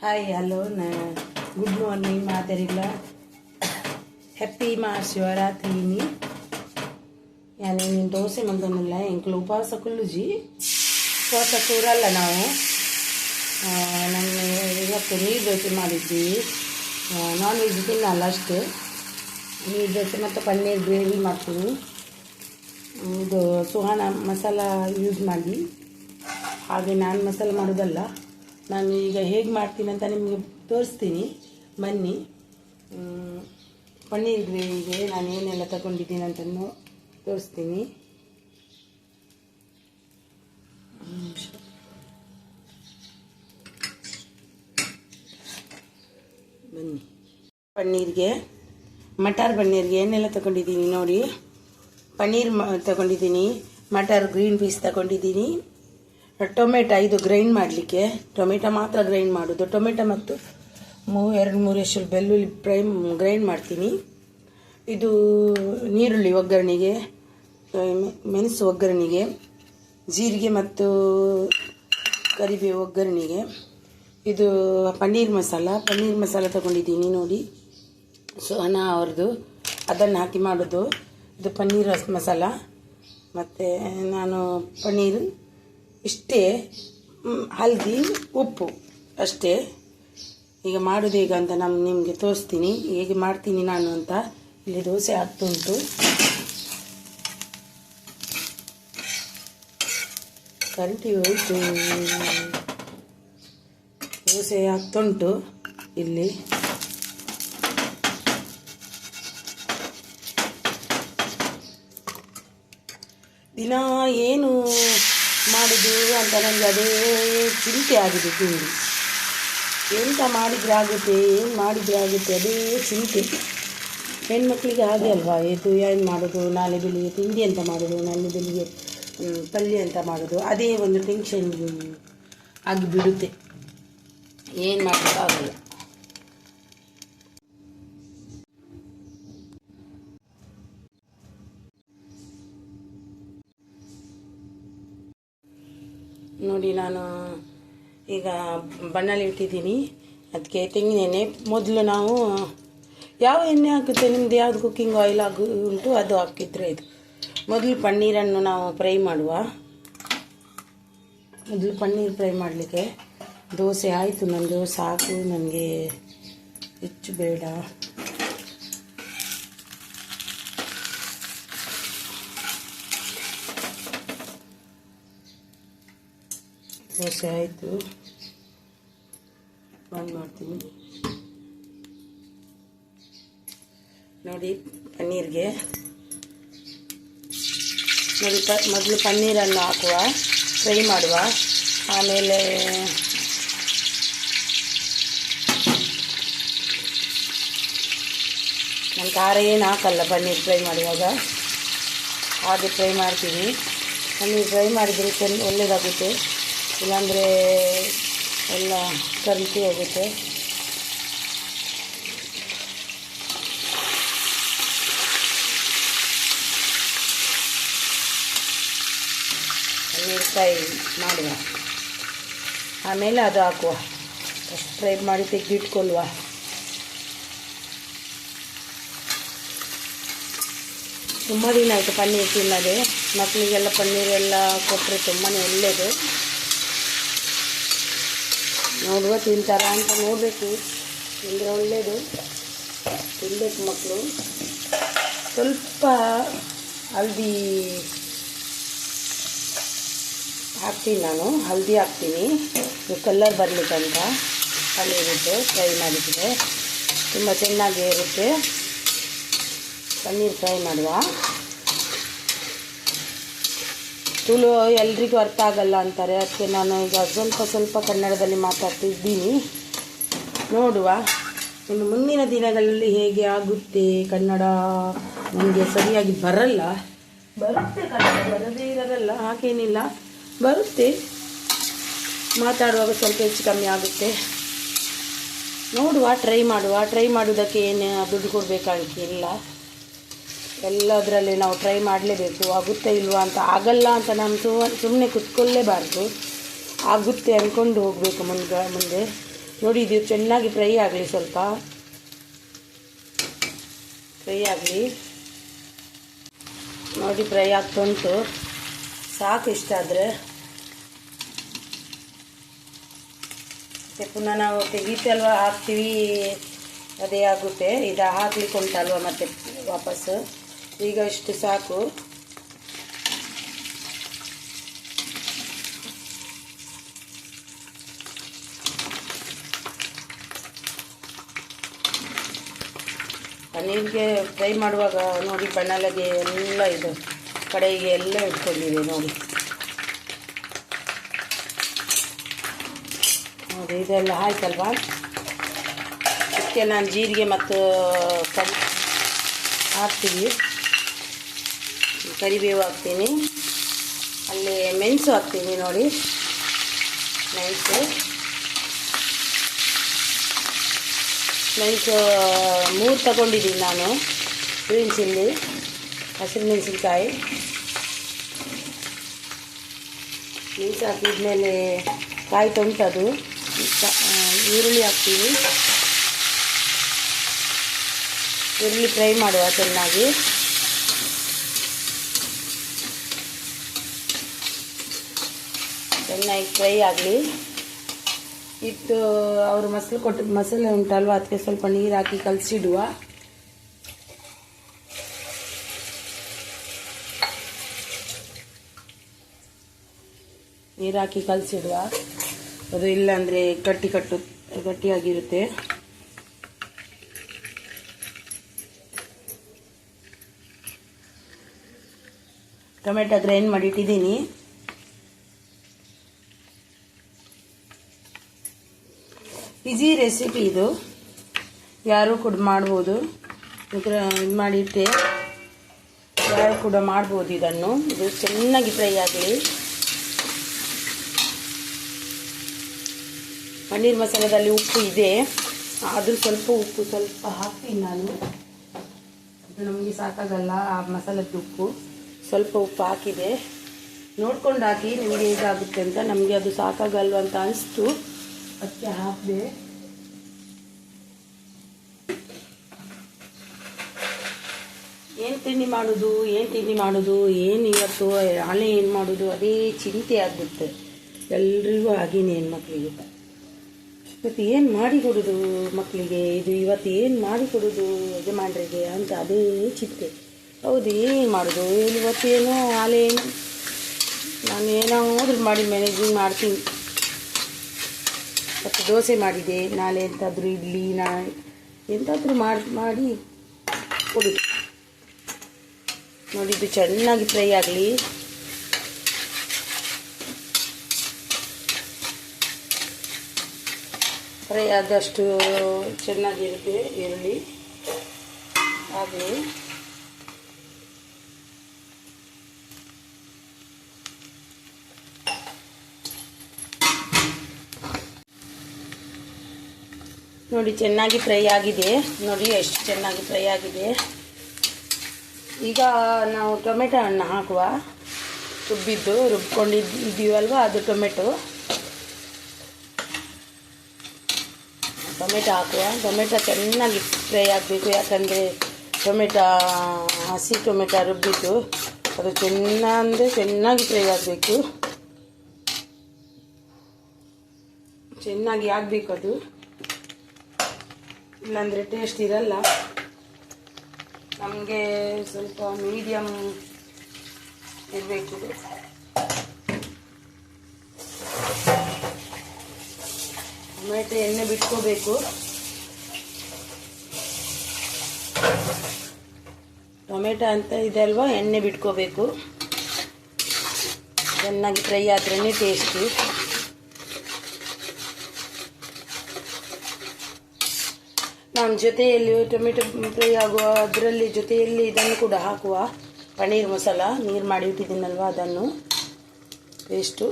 Hi hello ನಾ good morning ಮಾತಾರಿಲ್ಲ happy ಮಹಾಶಿವರಾತ್ರಿನಿ ನಾನು ನೀನು ದೋಸೆ ಮಂದಿಲ್ಲ ಎಂಕ್ಲು ಉಪವಾಸ ಕುಲ್ಲುಜಿ ಉಪವಾಸ ಕೂರಲ್ಲ ನಾವು ನಮ್ಮ ಇವತ್ತು ನೀರು ದೋಸೆ ಮಾಡಿದ್ವಿ ನಾನ್ ವೆಜ್ ತಿನ್ನಲ್ಲ ಅಷ್ಟು ನೀರು ದೋಸೆ ಮತ್ತು ಪನ್ನೀರ್ ಗ್ರೇವಿ ಮಾಡ್ತೀನಿ ಇದು ಸುಹಾನ ಮಸಾಲ ಯೂಸ್ ಮಾಡಿ ಹಾಗೆ ನಾನು ಮಸಾಲ ಮಾಡೋದಲ್ಲ ನಾನು ಈಗ ಹೇಗೆ ಮಾಡ್ತೀನಿ ಅಂತ ನಿಮಗೆ ತೋರಿಸ್ತೀನಿ. ಬನ್ನಿ. ಪನ್ನೀರ್ ಗ್ರೇವಿಗೆ ನಾನು ಏನೆಲ್ಲ ತಗೊಂಡಿದ್ದೀನಿ ಅಂತಲೂ ತೋರಿಸ್ತೀನಿ. ಬನ್ನಿ. ಪನ್ನೀರ್ಗೆ, ಮಟರ್ ಪನ್ನೀರ್ಗೆ ಏನೆಲ್ಲ ತಗೊಂಡಿದ್ದೀನಿ ನೋಡಿ. ಪನ್ನೀರ್ ತಗೊಂಡಿದ್ದೀನಿ. ಮಟರ್ ಗ್ರೀನ್ ಪೀಸ್ ತಗೊಂಡಿದ್ದೀನಿ. ಟೊಮೆಟೊ ಇದು ಗ್ರೈಂಡ್ ಮಾಡಲಿಕ್ಕೆ. ಟೊಮೆಟೊ ಮಾತ್ರ ಗ್ರೈಂಡ್ ಮಾಡೋದು. ಟೊಮೆಟೊ ಮತ್ತು ಮೂ, ಎರಡು, ಮೂರು ಎಷ್ಟು ಬೆಳ್ಳುಳ್ಳಿ ಫ್ರೈ ಗ್ರೈಂಡ್ ಮಾಡ್ತೀನಿ. ಇದು ನೀರುಳ್ಳಿ ಒಗ್ಗರಣೆಗೆ ಮೆಣಸು ಒಗ್ಗರಣೆಗೆ, ಜೀರಿಗೆ ಮತ್ತು ಕರಿಬೇವು ಒಗ್ಗರಣೆಗೆ. ಇದು ಪನ್ನೀರ್ ಮಸಾಲ. ಪನ್ನೀರ್ ಮಸಾಲ ತಗೊಂಡಿದ್ದೀನಿ ನೋಡಿ. ಸುಹನ ಅವ್ರದ್ದು. ಅದನ್ನು ಹಾಕಿ ಮಾಡೋದು. ಇದು ಪನ್ನೀರ್ ಮಸಾಲ. ಮತ್ತು ನಾನು ಪನ್ನೀರ್ ಇಷ್ಟೇ ಹಲ್ದಿ, ಉಪ್ಪು ಅಷ್ಟೇ. ಈಗ ಮಾಡೋದು ಹೇಗೆ ಅಂತ ನಾನು ನಿಮಗೆ ತೋರಿಸ್ತೀನಿ. ಹೇಗೆ ಮಾಡ್ತೀನಿ ನಾನು ಅಂತ ಇಲ್ಲಿ ದೋಸೆ ಆಗ್ತುಂಟು. ಕಂಟಿ ಹೋಯ್ತು. ದೋಸೆ ಆಗ್ತುಂಟು ಇಲ್ಲಿ. ದಿನ ಏನು ಮಾಡುದು ಅಂತ ನನಗೆ ಅದೇ ಚಿಂತೆ ಆಗಿದೆ ತಿಂಡಿ ಎಂತ ಮಾಡಿದ್ರೆ ಆಗುತ್ತೆ, ಏನು ಮಾಡಿದ್ರೆ ಆಗುತ್ತೆ ಅದೇ ಚಿಂತೆ. ಹೆಣ್ಮಕ್ಳಿಗೆ ಹಾಗೆ ಅಲ್ವಾ ಇದು ಏನು ಮಾಡೋದು, ನಾಳೆ ಬೆಳಿಗ್ಗೆ ತಿಂಡಿ ಅಂತ ಮಾಡೋದು, ನಾಳೆ ಬೆಳಿಗ್ಗೆ ಪಲ್ಯ ಅಂತ ಮಾಡೋದು, ಅದೇ ಒಂದು ಟೆನ್ಷನ್ ಆಗಿ ಬಿಡುತ್ತೆ ಏನು ಮಾಡೋಕ್ಕಾಗಲ್ಲ ನೋಡಿ ನಾನು ಈಗ ಬಣ್ಣಲ್ಲಿ ಇಟ್ಟಿದ್ದೀನಿ. ಅದಕ್ಕೆ ತೆಂಗಿನ ಎಣ್ಣೆ. ಮೊದಲು ನಾವು ಯಾವ ಎಣ್ಣೆ ಹಾಕುತ್ತೆ? ನಿಮ್ದು ಯಾವುದು ಕುಕ್ಕಿಂಗ್ ಆಯಿಲ್ ಆಗು ಉಂಟು, ಅದು ಹಾಕಿದ್ರೆ ಇದು. ಮೊದಲು ಪನ್ನೀರನ್ನು ನಾವು ಫ್ರೈ ಮಾಡುವ. ಮೊದಲು ಪನ್ನೀರ್ ಫ್ರೈ ಮಾಡಲಿಕ್ಕೆ. ದೋಸೆ ಆಯಿತು ದೋಸೆ ಸಾಕು ನನಗೆ ಹೆಚ್ಚು ಬೇಡ. ದೋಸೆ ಆಯಿತು. ಬಂದ್ ಮಾಡ್ತೀನಿ. ನೋಡಿ, ಪನ್ನೀರ್ಗೆ. ನೋಡಿ, ಪ, ಮೊದಲು ಪನ್ನೀರನ್ನು ಹಾಕುವ, ಫ್ರೈ ಮಾಡುವ. ಆಮೇಲೆ ನಾನು ಖಾರ ಏನು ಹಾಕಲ್ಲ ಪನ್ನೀರ್ ಫ್ರೈ ಮಾಡುವಾಗ. ಹಾಗೆ ಫ್ರೈ ಮಾಡ್ತೀನಿ ಪನ್ನೀರ್ ಫ್ರೈ ಮಾಡಿದರೆ ಚೆನ್ನ ಒಳ್ಳೆಯದಾಗುತ್ತೆ ಇಲ್ಲಾಂದರೆ ಎಲ್ಲ ಕರಿತಿ ಹೋಗುತ್ತೆ. ಪನ್ನೀರ್ ಫ್ರೈ ಮಾಡುವ. ಆಮೇಲೆ ಅದು ಹಾಕುವ. ಫಸ್ಟ್ ಫ್ರೈ ಮಾಡಿ ತೆಗೆದಿಟ್ಕೊಳ್ಳುವ. ತುಂಬ ದಿನ ಆಯಿತು ಪನ್ನೀರ್ ತಿನ್ನದೆ. ಮಕ್ಕಳಿಗೆಲ್ಲ ಪನ್ನೀರ್ ಎಲ್ಲ ಕೊಟ್ಟರೆ ತುಂಬಾ ಒಳ್ಳೆಯದು ನೋಡುವ ತಿಂತಾರ ಅಂತ ನೋಡಬೇಕು. ತಿಂದರೆ ಒಳ್ಳೆಯದು ತಿನ್ನಬೇಕು ಮಕ್ಕಳು ಸ್ವಲ್ಪ ಹಲ್ದಿ ಹಾಕ್ತೀನಿ ನಾನು. ಹಲ್ದಿ ಹಾಕ್ತೀನಿ. ಕಲ್ಲರ್ ಬರಲಿಕ್ಕಂತ ಪನ್ನೀರಿದ್ದು ಫ್ರೈ ಮಾಡಿದರೆ. ತುಂಬ ಚೆನ್ನಾಗಿ ಇರುತ್ತೆ. ಪನ್ನೀರ್ ಫ್ರೈ ಮಾಡುವ. ತುಳು ಎಲ್ರಿಗೂ ಅರ್ಥ ಆಗಲ್ಲ ಅಂತಾರೆ. ಅದಕ್ಕೆ ನಾನು ಈಗ ಸ್ವಲ್ಪ ಸ್ವಲ್ಪ ಕನ್ನಡದಲ್ಲಿ ಮಾತಾಡ್ತಿದ್ದೀನಿ. ನೋಡುವ. ಇನ್ನು ಮುಂದಿನ ದಿನಗಳಲ್ಲಿ ಹೇಗೆ ಆಗುತ್ತೆ ಕನ್ನಡ? ನನಗೆ ಸರಿಯಾಗಿ ಬರಲ್ಲ. ಬರುತ್ತೆ ಕನ್ನಡ ಬರದೇ ಇರೋದಲ್ಲ ಹಾಗೇನಿಲ್ಲ. ಬರುತ್ತೆ. ಮಾತಾಡುವಾಗ ಸ್ವಲ್ಪ ಹೆಚ್ಚು ಕಮ್ಮಿ ಆಗುತ್ತೆ. ನೋಡುವ ಟ್ರೈ ಮಾಡುವ. ಟ್ರೈ ಮಾಡೋದಕ್ಕೆ ಏನು ದುಡ್ಡು ಕೊಡಬೇಕಾಗಿಲ್ಲ ಎಲ್ಲದರಲ್ಲಿ ನಾವು ಟ್ರೈ ಮಾಡಲೇಬೇಕು. ಆಗುತ್ತೆ ಇಲ್ವಾ ಅಂತ ಆಗಲ್ಲ ಅಂತ ನಾನು ಸುಮ್ಮ ಸುಮ್ಮನೆ ಕುತ್ಕೊಳ್ಳೇಬಾರ್ದು. ಆಗುತ್ತೆ ಅಂದ್ಕೊಂಡು ಹೋಗಬೇಕು ಮುಂದೆ ಮುಂದೆ. ನೋಡಿ, ಇದು ಚೆನ್ನಾಗಿ ಫ್ರೈ ಆಗಲಿ ಸ್ವಲ್ಪ. ಫ್ರೈ ಆಗಲಿ. ನೋಡಿ ಫ್ರೈ ಆಗ್ತಾ ಉಂಟು ಸಾಕು ಇಷ್ಟ ಆದರೆ. ಮತ್ತೆ ಪುನಃ ನಾವು ತೆಗೀತಲ್ವ, ಹಾಕ್ತೀವಿ. ಅದೇ ಆಗುತ್ತೆ. ಇದು ಹಾಕ್ಲಿಕ್ಕೆ ಉಂಟಲ್ವ ಮತ್ತೆ ವಾಪಸ್ಸು? ಈಗ ಇಷ್ಟು ಸಾಕು. ನಿಮಗೆ ಫ್ರೈ ಮಾಡುವಾಗ ನೋಡಿ, ಬಣ್ಣಲಗೆ ಎಲ್ಲ ಇದು, ಕಡೆಗೆ ಎಲ್ಲ ಇಟ್ಕೊಂಡಿದೆ ನೋಡಿ. ನೋಡಿ, ಇದೆಲ್ಲ ಆಯ್ತಲ್ವಾ? ಇದಕ್ಕೆ ನಾನು ಜೀರಿಗೆ ಮತ್ತು ಕರಿ ಹಾಕ್ತೀವಿ. ಕರಿಬೇವು ಹಾಕ್ತೀನಿ. ಅಲ್ಲಿ ಮೆಣಸು ಹಾಕ್ತೀನಿ ನೋಡಿ. ಮೆಣಸು. ಮೆಣಸು, ಮೂರು ತಗೊಂಡಿದ್ದೀನಿ ನಾನು. ಗ್ರೀನ್ ಚಿಲ್ಲಿ, ಹಸಿರು ಮೆಣಸಿನ್ಕಾಯಿ. ಮೆಣಸು ಹಾಕಿದ್ಮೇಲೆ ಕಾಯಿ ತೊಂಟದು ಈರುಳ್ಳಿ ಹಾಕ್ತೀವಿ ಈರುಳ್ಳಿ ಫ್ರೈ ಮಾಡುವ ಚೆನ್ನಾಗಿ. ಚೆನ್ನಾಗಿ ಫ್ರೈ ಆಗಲಿ. ಇಟ್ಟು ಅವರು ಮಸಾಲೆ ಕೊಟ್ಟು, ಮಸಾಲೆ ಉಂಟಲ್ವ? ಅದಕ್ಕೆ ಸ್ವಲ್ಪ ನೀರು ಹಾಕಿ ಕಲಸಿಡುವ. ನೀರು ಹಾಕಿ ಕಲಸಿಡುವ. ಅದು ಇಲ್ಲಾಂದರೆ ಗಟ್ಟಿ ಕಟ್ಟು, ಗಟ್ಟಿಯಾಗಿರುತ್ತೆ. ಟೊಮೆಟೊ ಗ್ರೈಂಡ್ ಮಾಡಿ ಈಸಿ ರೆಸಿಪಿ ಇದು. ಯಾರು ಕೂಡ ಮಾಡ್ಬೋದು. ಇದು ಮಾಡಿಟ್ಟೆ. ಯಾರು ಕೂಡ ಮಾಡ್ಬೋದು ಇದನ್ನು. ಇದು ಚೆನ್ನಾಗಿ ಫ್ರೈ ಆಗಲಿ. ಪನ್ನೀರ್ ಮಸಾಲದಲ್ಲಿ ಉಪ್ಪು ಇದೆ. ಆದರೂ ಸ್ವಲ್ಪ ಉಪ್ಪು ಸ್ವಲ್ಪ ಹಾಕ್ತೀನಿ ನಾನು. ಇದು ನಮಗೆ ಸಾಕಾಗಲ್ಲ ಆ ಮಸಾಲದ ಉಪ್ಪು. ಸ್ವಲ್ಪ ಉಪ್ಪು ಹಾಕಿದೆ. ನೋಡ್ಕೊಂಡು ಹಾಕಿ ನಿಮಗೆ ಇದಾಗುತ್ತೆ ಅಂತ ನಮಗೆ ಅದು ಸಾಕಾಗಲ್ವ ಅಂತ ಅನಿಸ್ತು. ಅದಕ್ಕೆ ಹಾಕಿದೆ. ಏನು ತಿಂಡಿ ಮಾಡೋದು, ಏನು ತಿಂಡಿ ಮಾಡೋದು, ಏನು ಇವತ್ತು ನಾಳೆ ಏನು ಮಾಡೋದು, ಅದೇ ಚಿಂತೆ ಆಗುತ್ತೆ ಎಲ್ರಿಗೂ ಹಾಗೇನೆ ಹೆಣ್ಮಕ್ಳಿಗೆ. ಇವತ್ತು ಏನು ಮಾಡಿ ಕೊಡುದು ಮಕ್ಕಳಿಗೆ ಇದು ಇವತ್ತು ಏನು ಮಾಡಿ ಕೊಡೋದು ಯಜಮಾನ್ರಿಗೆ ಅಂತ ಅದೇ ಚಿಂತೆ. ಹೌದು, ಏನು ಮಾಡೋದು? ಇವತ್ತು ಏನೋ ನಾಳೆ ಏನು ನಾನು ಏನಾದರೂ ಮಾಡಿ ಮ್ಯಾನೇಜಿಂಗ್ ಮಾಡ್ತೀನಿ. ಮತ್ತು ದೋಸೆ ಮಾಡಿದೆ, ನಾಳೆ ಎಂತಾದರೂ ಇಡ್ಲಿ ನಾ ಎಂತಾದರೂ ಮಾಡಿ ಮಾಡಿ ಕೊಡೋದು. ನೋಡಿ ಇದು ಚೆನ್ನಾಗಿ ಫ್ರೈ ಆಗಲಿ. ಫ್ರೈ ಆದಷ್ಟು ಚೆನ್ನಾಗಿರುತ್ತೆ ಈರುಳ್ಳಿ. ಆಗಲಿ ನೋಡಿ, ಚೆನ್ನಾಗಿ ಫ್ರೈ ಆಗಿದೆ. ನೋಡಿ, ಎಷ್ಟು ಚೆನ್ನಾಗಿ ಫ್ರೈ ಆಗಿದೆ. ಈಗ ನಾವು ಟೊಮೆಟೊ ಹಣ್ಣು ಹಾಕುವ. ರುಬ್ಬಿದ್ದು ರುಬ್ಕೊಂಡಿದ್ದೀವಲ್ವ ಅದು ಟೊಮೆಟೊ. ಟೊಮೆಟೊ ಹಾಕುವ. ಟೊಮೆಟೊ ಚೆನ್ನಾಗಿ ಫ್ರೈ ಆಗಬೇಕು, ಯಾಕಂದರೆ ಟೊಮೆಟೊ, ಹಸಿ ಟೊಮೆಟೊ ರುಬ್ಬಿದ್ದು, ಅದು ಚೆನ್ನಾಗಿ ಚೆನ್ನಾಗಿ ಫ್ರೈ ಆಗಬೇಕು. ಚೆನ್ನಾಗಿ ಆಗಬೇಕು ಅದು. ಇಲ್ಲಾಂದರೆ ಟೇಸ್ಟ್ ಇರಲ್ಲ. ನಮಗೆ ಸ್ವಲ್ಪ ಮೀಡಿಯಮ್ ಇರಬೇಕಿದೆ ಟೊಮೆಟೊ ಎಣ್ಣೆ ಬಿಟ್ಕೋಬೇಕು. ಟೊಮೆಟೊ ಅಂತ ಇದೆ ಅಲ್ವಾ, ಎಣ್ಣೆ ಬಿಟ್ಕೋಬೇಕು. ಚೆನ್ನಾಗಿ ಫ್ರೈ ಆದ್ರೇ ಟೇಸ್ಟಿ ಜೊತೆಯಲ್ಲಿ ಟೊಮೆಟೊ ಫ್ರೈ ಆಗುವ ಅದರಲ್ಲಿ ಜೊತೆಯಲ್ಲಿ ಇದನ್ನು ಕೂಡ ಹಾಕುವ ಪನ್ನೀರ್ ಮಸಾಲ. ನೀರು ಮಾಡಿ ಇಟ್ಟಿದ್ದೀನಲ್ವ ಅದನ್ನು? ಪೇಸ್ಟು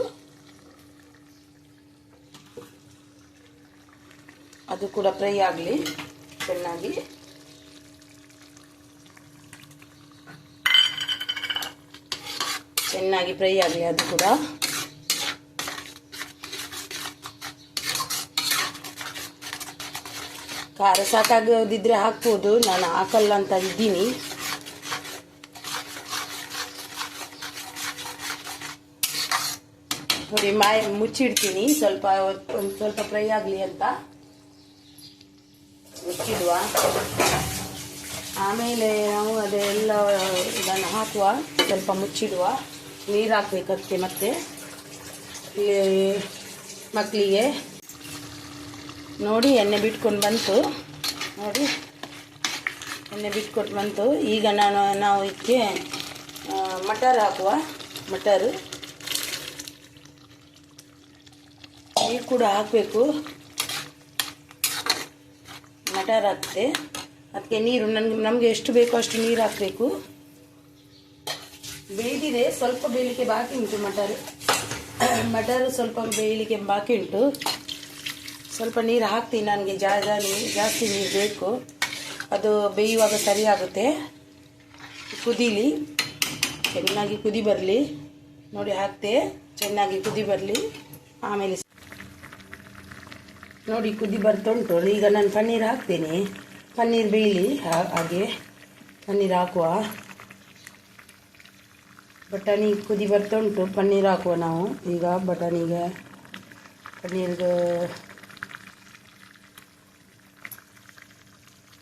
ಅದು ಕೂಡ ಫ್ರೈ ಆಗಲಿ, ಚೆನ್ನಾಗಿ. ಚೆನ್ನಾಗಿ ಫ್ರೈ ಆಗಲಿ ಅದು ಕೂಡ. ಖಾರ ಸಾಕಾಗೋದಿದ್ರೆ ಹಾಕ್ಬೋದು. ನಾನು ಹಾಕಲ್ಲ ಅಂತ ಇದ್ದೀನಿ. ನೋಡಿ, ಮಾಯ ಮುಚ್ಚಿಡ್ತೀನಿ. ಸ್ವಲ್ಪ ಒಂದು ಸ್ವಲ್ಪ ಫ್ರೈ ಆಗಲಿ ಅಂತ. ಮುಚ್ಚಿಡುವ. ಆಮೇಲೆ ನಾವು ಅದೆಲ್ಲ ಇದನ್ನು ಹಾಕುವ. ಸ್ವಲ್ಪ ಮುಚ್ಚಿಡುವ. ನೀರು ಹಾಕ್ಬೇಕು ಮತ್ತೆ. ಮಕ್ಕಳಿಗೆ ನೋಡಿ, ಎಣ್ಣೆ ಬಿಟ್ಕೊಂಡು ಬಂತು. ನೋಡಿ, ಎಣ್ಣೆ ಬಿಟ್ಕೊಟ್ಟು ಬಂತು. ಈಗ ನಾನು, ನಾವು ಇದಕ್ಕೆ ಮಟರ್ ಹಾಕುವ. ಮಟರ್. ನೀರು ಕೂಡ ಹಾಕಬೇಕು. ಮಟರ್ ಹಾಕ್ತೆ. ಅದಕ್ಕೆ ನೀರು, ನನಗೆ, ನಮಗೆ ಎಷ್ಟು ಬೇಕೋ ಅಷ್ಟು ನೀರು ಹಾಕಬೇಕು. ಬೇಯ್ದಿದೆ, ಸ್ವಲ್ಪ ಬೇಯಲಿಕ್ಕೆ ಬಾಕಿ ಉಂಟು ಮಟರ್. ಮಟರ್ ಸ್ವಲ್ಪ ಬೇಯಲಿಕ್ಕೆ ಬಾಕಿ ಉಂಟು. ಸ್ವಲ್ಪ ನೀರು ಹಾಕ್ತೀನಿ ನನಗೆ ಜಾ ನೀರು ಜಾಸ್ತಿ ನೀರು ಬೇಕು. ಅದು ಬೇಯುವಾಗ ಸರಿಯಾಗುತ್ತೆ ಕುದೀಲಿ. ಚೆನ್ನಾಗಿ ಕುದಿ ಬರಲಿ. ನೋಡಿ ಹಾಕ್ತೆ. ಚೆನ್ನಾಗಿ ಕುದಿ ಬರಲಿ. ಆಮೇಲೆ ನೋಡಿ ಕುದಿ ಬರ್ತುಂಟು ಈಗ ನಾನು ಪನ್ನೀರ್ ಹಾಕ್ತೇನೆ. ಪನ್ನೀರ್ ಬೇಯಲಿ. ಹಾಗೆ. ಪನ್ನೀರ್ ಹಾಕುವ. ಬಟಾಣಿ ಕುದಿ ಬರ್ತುಂಟು ಪನ್ನೀರ್ ಹಾಕುವ ನಾವು. ಈಗ ಬಟಾಣಿಗೆ, ಪನ್ನೀರ್ಗೆ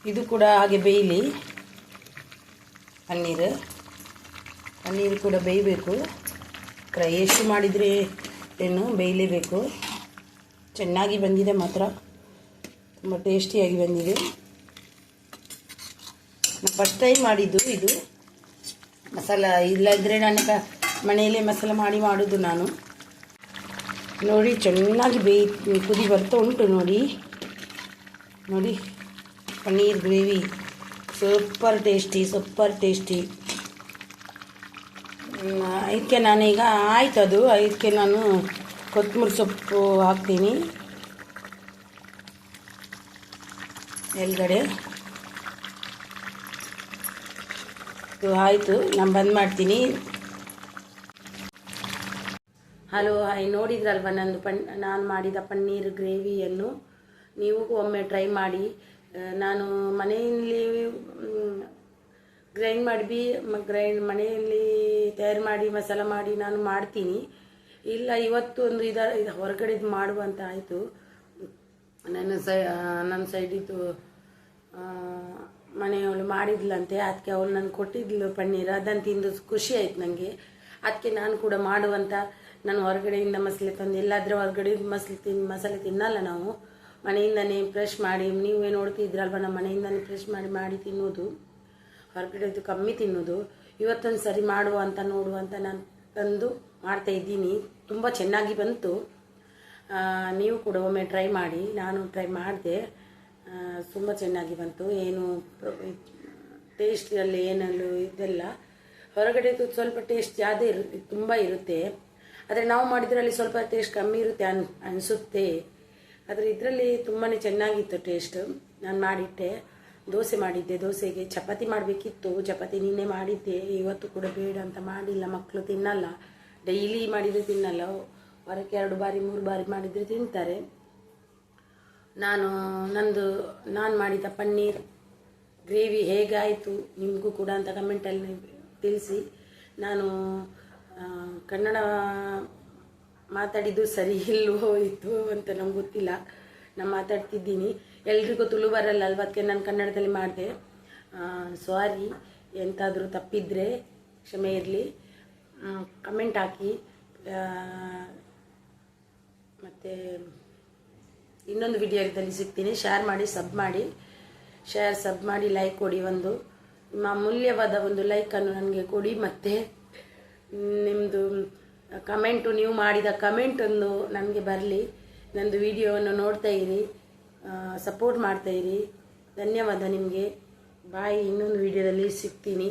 ಇದು ಕೂಡ ಹಾಗೆ ಬೇಯಲಿ. ಪನ್ನೀರ್. ಪನ್ನೀರ್ ಕೂಡ ಬೇಯಬೇಕು. ಫ್ರೈ ಎಷ್ಟು ಮಾಡಿದರೆ ಏನು ಬೇಯಲೇಬೇಕು. ಚೆನ್ನಾಗಿ ಬಂದಿದೆ ಮಾತ್ರ. ತುಂಬ ಟೇಸ್ಟಿಯಾಗಿ ಬಂದಿದೆ. ಫಸ್ಟ್ ಟೈಮ್ ಮಾಡಿದ್ದು ಇದು. ಮಸಾಲ ಇಲ್ಲದ್ರೆ ನಾನು ಮನೆಯಲ್ಲೇ ಮಸಾಲ ಮಾಡಿ ಮಾಡೋದು ನಾನು. ನೋಡಿ ಚೆನ್ನಾಗಿ ಬೇಯಿ ಕುದಿ ಬರ್ತಾ ಉಂಟು ನೋಡಿ. ನೋಡಿ. Paneer gravy. Super tasty super tasty. ಅದಕ್ಕೆ ನಾನೀಗ ಆಯ್ತು ಅದು. ಇದಕ್ಕೆ ನಾನು ಕೊತ್ತಂಬರಿ ಸೊಪ್ಪು ಹಾಕ್ತೀನಿ. ಎಲ್ಗಡೆ ಇದು ಆಯಿತು. ನಾನು ಬಂದ್ ಮಾಡ್ತೀನಿ. Hello, hi. ನೋಡಿದ್ರಲ್ವ ನಂದು ಪನ್, ನಾನು ಮಾಡಿದ ಪನ್ನೀರ್ ಗ್ರೇವಿಯನ್ನು? ನೀವು ಒಮ್ಮೆ ಟ್ರೈ ಮಾಡಿ. ನಾನು ಮನೆಯಲ್ಲಿ ಗ್ರೈಂಡ್ ಮಾಡಿ ಬಿ ಗ್ರೈಂಡ್ ಮನೆಯಲ್ಲಿ ತಯಾರು ಮಾಡಿ, ಮಸಾಲ ಮಾಡಿ ನಾನು ಮಾಡ್ತೀನಿ. ಇಲ್ಲ, ಇವತ್ತು ಒಂದು ಇದ, ಇದು ಹೊರಗಡೆದು ಮಾಡುವಂತ ಆಯಿತು. ನನ್ನ ಸೈ ನನ್ನ ಸೈಡಿದ್ದು ಮನೆಯವಳು ಮಾಡಿದ್ಲಂತೆ. ಅದಕ್ಕೆ ಅವಳು ನಾನು ಕೊಟ್ಟಿದ್ಲು ಪನ್ನೀರ್. ಅದನ್ನು ತಿಂದು ಖುಷಿ ಆಯ್ತು ನನಗೆ ಅದಕ್ಕೆ ನಾನು ಕೂಡ ಮಾಡುವಂತ, ನಾನು ಹೊರಗಡೆಯಿಂದ ಮಸಾಲೆ ತಂದು, ಎಲ್ಲಾದರೂ ಹೊರಗಡೆ ಮಸಾಲೆ ತಿನ್, ಮಸಾಲೆ ತಿನ್ನಲ್ಲ ನಾವು. ಮನೆಯಿಂದನೇ ಫ್ರೆಶ್ ಮಾಡಿ, ನೀವೇ ನೋಡ್ತಿದ್ರಲ್ವ ನಮ್ಮ ಮನೆಯಿಂದನೇ ಫ್ರೆಶ್ ಮಾಡಿ ಮಾಡಿ ತಿನ್ನೋದು? ಹೊರಗಡೆದು ಕಮ್ಮಿ ತಿನ್ನೋದು. ಇವತ್ತೊಂದು ಸರಿ ಮಾಡುವ ಅಂತ, ನೋಡುವ ಅಂತ ನಾನು ತಂದು ಮಾಡ್ತಾ ಇದ್ದೀನಿ. ತುಂಬ ಚೆನ್ನಾಗಿ ಬಂತು. ನೀವು ಕೂಡ ಒಮ್ಮೆ ಟ್ರೈ ಮಾಡಿ, ನಾನು ಟ್ರೈ ಮಾಡಿದೆ. ತುಂಬ ಚೆನ್ನಾಗಿ ಬಂತು. ಏನು ಟೇಸ್ಟಲ್ಲಿ ಏನಲ್ಲೂ ಇದೆಲ್ಲ. ಹೊರಗಡೆದು ಸ್ವಲ್ಪ ಟೇಸ್ಟ್ ಜಾದೇ ಇರು, ತುಂಬ ಇರುತ್ತೆ. ಆದರೆ ನಾವು ಮಾಡಿದ್ರಲ್ಲಿ ಸ್ವಲ್ಪ ಟೇಸ್ಟ್ ಕಮ್ಮಿ ಇರುತ್ತೆ ಅನ್, ಅನಿಸುತ್ತೆ. ಆದರೆ ಇದರಲ್ಲಿ ತುಂಬಾ ಚೆನ್ನಾಗಿತ್ತು ಟೇಸ್ಟ್ ನಾನು ಮಾಡಿಟ್ಟೆ. ದೋಸೆ ಮಾಡಿದ್ದೆ. ದೋಸೆಗೆ ಚಪಾತಿ ಮಾಡಬೇಕಿತ್ತು. ಚಪಾತಿ ನಿನ್ನೆ ಮಾಡಿದ್ದೆ. ಇವತ್ತು ಕೂಡ ಬೇಡ ಅಂತ ಮಾಡಿಲ್ಲ. ಮಕ್ಕಳು ತಿನ್ನಲ್ಲ. ಡೈಲಿ ಮಾಡಿದರೆ ತಿನ್ನಲ್ಲ. ವಾರಕ್ಕೆ ಎರಡು ಬಾರಿ, ಮೂರು ಬಾರಿ ಮಾಡಿದರೆ ತಿಂತಾರೆ. ನಾನು, ನಂದು, ನಾನು ಮಾಡಿದ ಪನ್ನೀರ್ ಗ್ರೇವಿ ಹೇಗಾಯಿತು ನಿಮಗೂ ಕೂಡ ಅಂತ ಕಮೆಂಟಲ್ಲಿ ತಿಳಿಸಿ. ನಾನು ಕನ್ನಡ ಮಾತಾಡಿದ್ದು ಸರಿ ಇಲ್ವೋ ಇತ್ತು ಅಂತ ನಂಗೆ ಗೊತ್ತಿಲ್ಲ. ನಾನು ಮಾತಾಡ್ತಿದ್ದೀನಿ. ಎಲ್ರಿಗೂ ತುಳು ಬರಲ್ಲ ಅಲ್ವ ಅದಕ್ಕೆ ನಾನು ಕನ್ನಡದಲ್ಲಿ ಮಾಡಿದೆ. ಸಾರಿ ಎಂತಾದರೂ ತಪ್ಪಿದ್ರೆ ಕ್ಷಮೆ ಇರಲಿ. ಕಮೆಂಟ್ ಹಾಕಿ. ಮತ್ತು ಇನ್ನೊಂದು ವಿಡಿಯೋದಲ್ಲಿ ಸಿಗ್ತೀನಿ. ಶೇರ್ ಮಾಡಿ ಸಬ್ ಮಾಡಿ. ಶೇರ್ ಸಬ್ ಮಾಡಿ ಲೈಕ್ ಕೊಡಿ ಒಂದು. ನಿಮ್ಮ ಅಮೂಲ್ಯವಾದ ಒಂದು ಲೈಕನ್ನು ನನಗೆ ಕೊಡಿ ಮತ್ತು ನಿಮ್ಮದು ಕಮೆಂಟು, ನೀವು ಮಾಡಿದ ಕಮೆಂಟೊಂದು ನನಗೆ ಬರಲಿ. ನಂದು ವಿಡಿಯೋವನ್ನು ನೋಡ್ತಾ ಇರಿ ಸಪೋರ್ಟ್ ಮಾಡ್ತಾ ಇರಿ. ಧನ್ಯವಾದ ನಿಮಗೆ. ಬಾಯ್, ಇನ್ನೊಂದು ವಿಡಿಯೋದಲ್ಲಿ ಸಿಗ್ತೀನಿ.